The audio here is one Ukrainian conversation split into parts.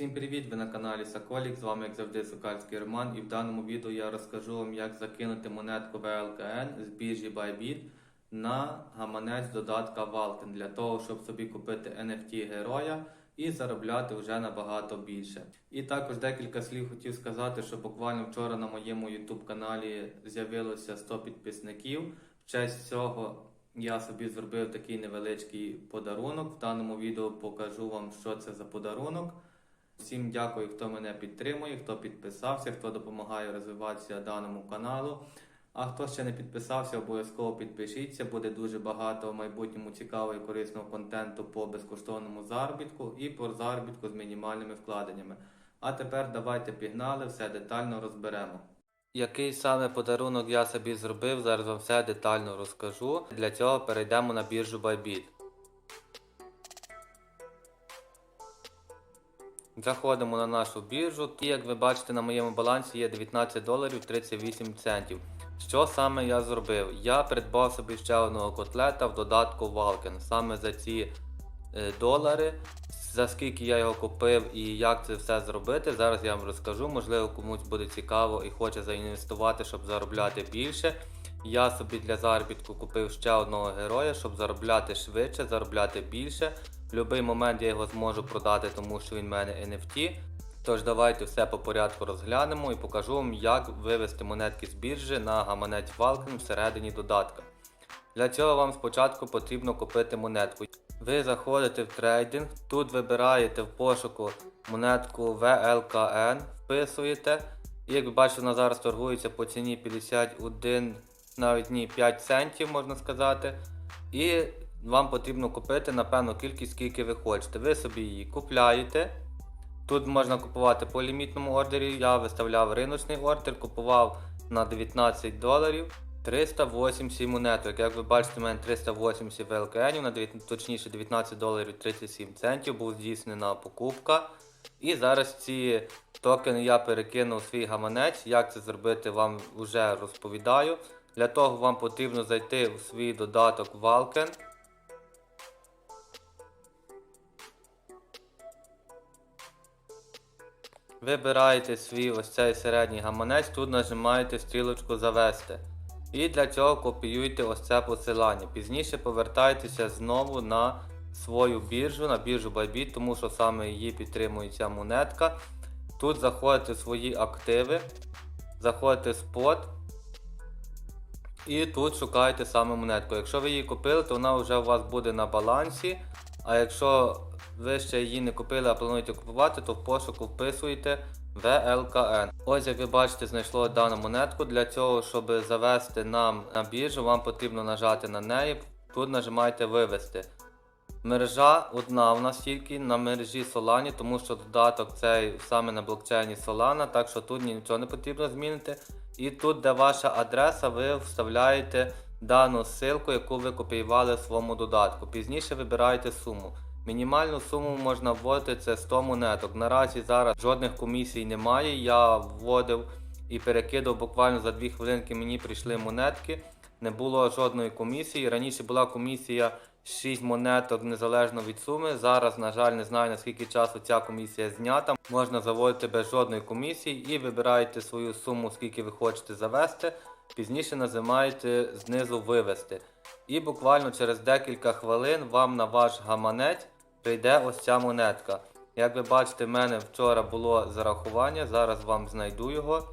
Всім привіт! Ви на каналі Соколік. З вами як завжди Сокальський Роман. І в даному відео я розкажу вам, як закинути монетку VLKN з біржі Bybit на гаманець додатка Valken для того, щоб собі купити NFT героя і заробляти вже набагато більше. І також декілька слів хотів сказати, що буквально вчора на моєму YouTube каналі з'явилося 100 підписників. В честь цього я собі зробив такий невеличкий подарунок. В даному відео покажу вам, що це за подарунок. Всім дякую, хто мене підтримує, хто підписався, хто допомагає розвиватися даному каналу. А хто ще не підписався, обов'язково підпишіться. Буде дуже багато в майбутньому цікавого і корисного контенту по безкоштовному заробітку і по заробітку з мінімальними вкладеннями. А тепер давайте пігнали, все детально розберемо. Який саме подарунок я собі зробив, зараз вам все детально розкажу. Для цього перейдемо на біржу Bybit. Заходимо на нашу біржу, і як ви бачите, на моєму балансі є 19 доларів 38 центів. Що саме я зробив? Я придбав собі ще одного котлета в додатку Valken. Саме за ці е, долари, за скільки я його купив і як це все зробити. Зараз я вам розкажу. Можливо, комусь буде цікаво і хоче заінвестувати, щоб заробляти більше. Я собі для заробітку купив ще одного героя, щоб заробляти швидше, заробляти більше. В будь-який момент я його зможу продати, тому що він в мене NFT. Тож давайте все по порядку розглянемо і покажу вам, як вивести монетки з біржі на гаманець Valken всередині додатка. Для цього вам спочатку потрібно купити монетку. Ви заходите в трейдинг, тут вибираєте в пошуку монетку VLKN, вписуєте. І як ви бачите, вона зараз торгується по ціні 51, навіть ні 5 центів, можна сказати. І вам потрібно купити на певну кількість, скільки ви хочете. Ви собі її купляєте. Тут можна купувати по лімітному ордері. Я виставляв риночний ордер, купував на 19 доларів 380 монеток. Як ви бачите, у мене 380 ВЛКНів, на 9 точніше 19 доларів 37 центів була здійснена покупка. І зараз ці токени я перекину у свій гаманець. Як це зробити, вам вже розповідаю. Для того вам потрібно зайти у свій додаток Valken. Вибираєте свій ось цей середній гаманець, тут нажимаєте стрілочку Завести. І для цього копіюєте ось це посилання. Пізніше повертайтеся знову на свою біржу, на біржу Bybit, тому що саме її підтримує ця монетка. Тут заходите в свої активи, заходите в спот. І тут шукаєте саме монетку. Якщо ви її купили, то вона вже у вас буде на балансі. А якщо ви ще її не купили, а плануєте купувати, то в пошуку вписуєте VLKN. Ось як ви бачите, знайшло дану монетку. Для цього, щоб завести нам на біржу, вам потрібно нажати на неї. Тут нажимаєте вивести. Мережа одна у нас тільки на мережі Solana, тому що додаток цей саме на блокчейні Solana, так що тут нічого не потрібно змінити. І тут, де ваша адреса, ви вставляєте дану ссылку, яку ви копіювали в своєму додатку. Пізніше вибираєте суму. Мінімальну суму можна вводити це 100 монеток. Наразі зараз жодних комісій немає. Я вводив і перекидав буквально за 2 хвилинки мені прийшли монетки. Не було жодної комісії. Раніше була комісія 6 монеток незалежно від суми. Зараз, на жаль, не знаю наскільки часу ця комісія знята. Можна заводити без жодної комісії і вибираєте свою суму, скільки ви хочете завести. Пізніше нажимаєте знизу вивести. І буквально через декілька хвилин вам на ваш гаманець прийде ось ця монетка. Як ви бачите, в мене вчора було зарахування, зараз вам знайду його.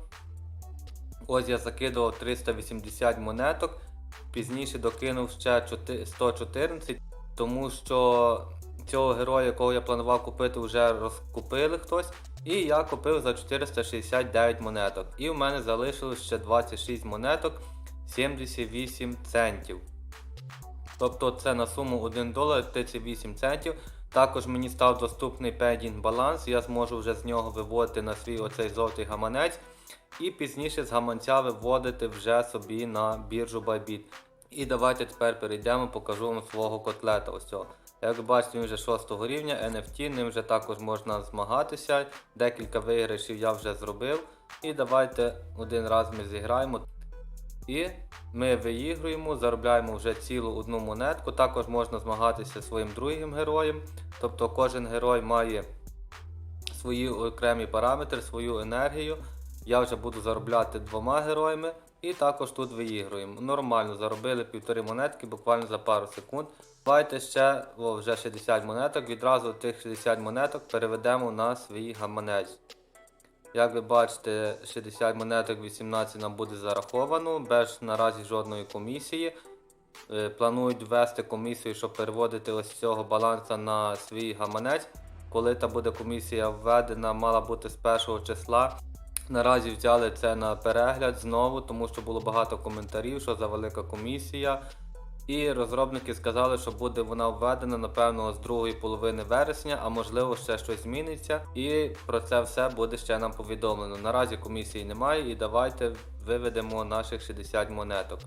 Ось я закидував 380 монеток, пізніше докинув ще 114, тому що цього героя, якого я планував купити, вже розкупили хтось. І я купив за 469 монеток. І в мене залишилось ще 26 монеток 78 центів. Тобто це на суму 1 долар 38 центів. Також мені став доступний пендінг баланс, я зможу вже з нього виводити на свій оцей жовтий гаманець. І пізніше з гаманця виводити вже собі на біржу Bybit. І давайте тепер перейдемо, покажу вам свого котлета. ось цього. Як ви бачите, він вже 6 рівня, NFT, ним вже також можна змагатися. Декілька виграшів я вже зробив. І давайте один раз ми зіграємо. І ми виігруємо, заробляємо вже цілу одну монетку. Також можна змагатися своїм другим героєм. Тобто кожен герой має свої окремі параметри, свою енергію. Я вже буду заробляти двома героями і також тут виігруємо. Нормально заробили півтори монетки буквально за пару секунд. Давайте ще о, вже 60 монеток. Відразу тих 60 монеток переведемо на свій гаманець. Як ви бачите, 60 монеток 18 нам буде зараховано, без наразі жодної комісії. Е, Планують ввести комісію, щоб переводити ось цього баланса на свій гаманець. Коли та буде комісія введена, мала бути з першого числа. Наразі взяли це на перегляд знову, тому що було багато коментарів, що за велика комісія. І розробники сказали, що буде вона введена напевно з другої половини вересня, а можливо ще щось зміниться. І про це все буде ще нам повідомлено. Наразі комісії немає, і давайте виведемо наших 60 монеток.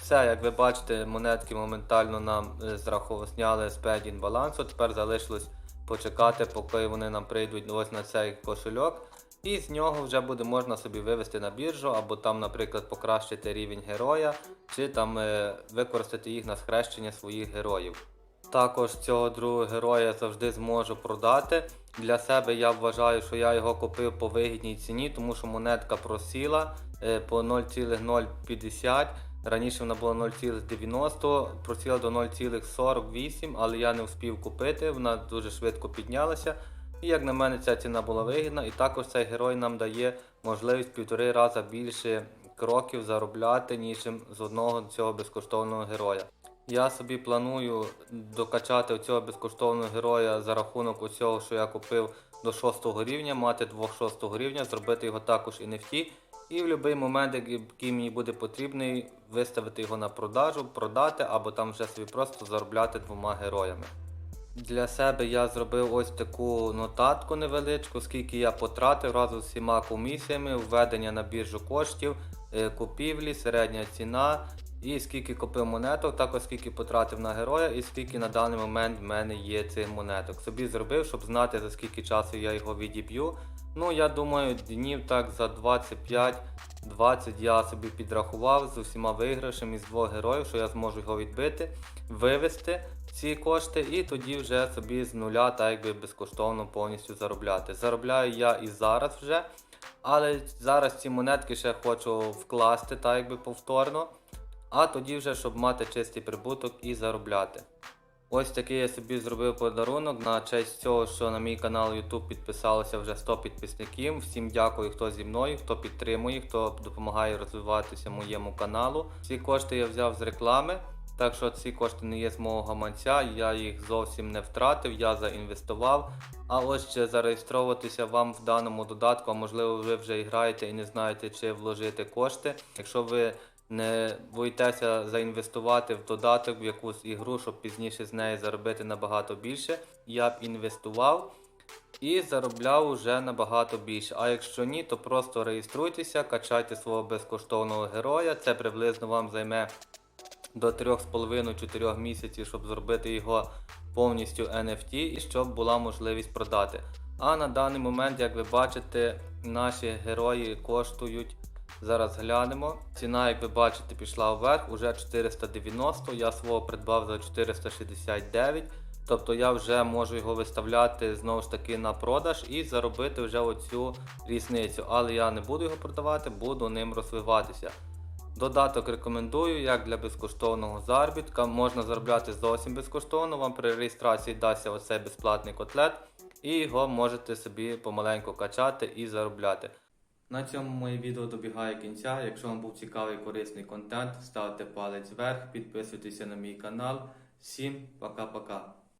Все, як ви бачите, монетки моментально нам е, зрахов... зняли з педін балансу. Тепер залишилось почекати, поки вони нам прийдуть ось на цей кошельок. І з нього вже буде можна собі вивести на біржу, або там, наприклад, покращити рівень героя, чи там е, використати їх на схрещення своїх героїв. Також цього другого героя завжди зможу продати. Для себе я вважаю, що я його купив по вигідній ціні, тому що монетка просіла е, по 0,050. Раніше вона була 0,90, просіла до 0,48, але я не встиг купити, вона дуже швидко піднялася. І як на мене, ця ціна була вигідна, і також цей герой нам дає можливість півтори рази більше кроків заробляти, ніж з одного цього безкоштовного героя. Я собі планую докачати цього безкоштовного героя за рахунок усього, що я купив до 6 рівня, мати двох 6 рівня, зробити його також NFT. І в будь-який момент, який мені буде потрібний, виставити його на продажу, продати або там вже собі просто заробляти двома героями. Для себе я зробив ось таку нотатку невеличку, скільки я потратив разом з всіма комісіями, введення на біржу коштів, е, купівлі, середня ціна, і скільки купив монеток, також скільки потратив на героя, і скільки на даний момент в мене є цих монеток. Собі зробив, щоб знати за скільки часу я його відіб'ю. Ну, я думаю, днів так за 25-20 я собі підрахував з усіма виграшами з двох героїв, що я зможу його відбити, вивести ці кошти, і тоді вже собі з нуля так якби безкоштовно повністю заробляти. Заробляю я і зараз вже, але зараз ці монетки ще хочу вкласти так якби повторно, а тоді вже, щоб мати чистий прибуток і заробляти. Ось такий я собі зробив подарунок на честь цього, що на мій канал YouTube підписалося вже 100 підписників. Всім дякую, хто зі мною, хто підтримує, хто допомагає розвиватися моєму каналу. Ці кошти я взяв з реклами, так що ці кошти не є з мого гаманця, я їх зовсім не втратив, я заінвестував. А ось ще зареєструватися вам в даному додатку, а можливо ви вже і граєте і не знаєте, чи вложити кошти. Якщо ви не боїтеся заінвестувати в додаток в якусь ігру, щоб пізніше з неї заробити набагато більше. Я б інвестував і заробляв уже набагато більше. А якщо ні, то просто реєструйтеся, качайте свого безкоштовного героя. Це приблизно вам займе до 3,5-4 місяців, щоб зробити його повністю NFT і щоб була можливість продати. А на даний момент, як ви бачите, наші герої коштують. Зараз глянемо. Ціна, як ви бачите, пішла вверх, уже 490. Я свого придбав за 469. Тобто я вже можу його виставляти знову ж таки на продаж і заробити вже оцю різницю. Але я не буду його продавати, буду ним розвиватися. Додаток рекомендую як для безкоштовного заробітка. Можна заробляти зовсім безкоштовно. Вам при реєстрації дасться оцей безплатний котлет, і його можете собі помаленьку качати і заробляти. На цьому моє відео добігає кінця. Якщо вам був цікавий і корисний контент, ставте палець вверх, підписуйтеся на мій канал. Всім пока-пока.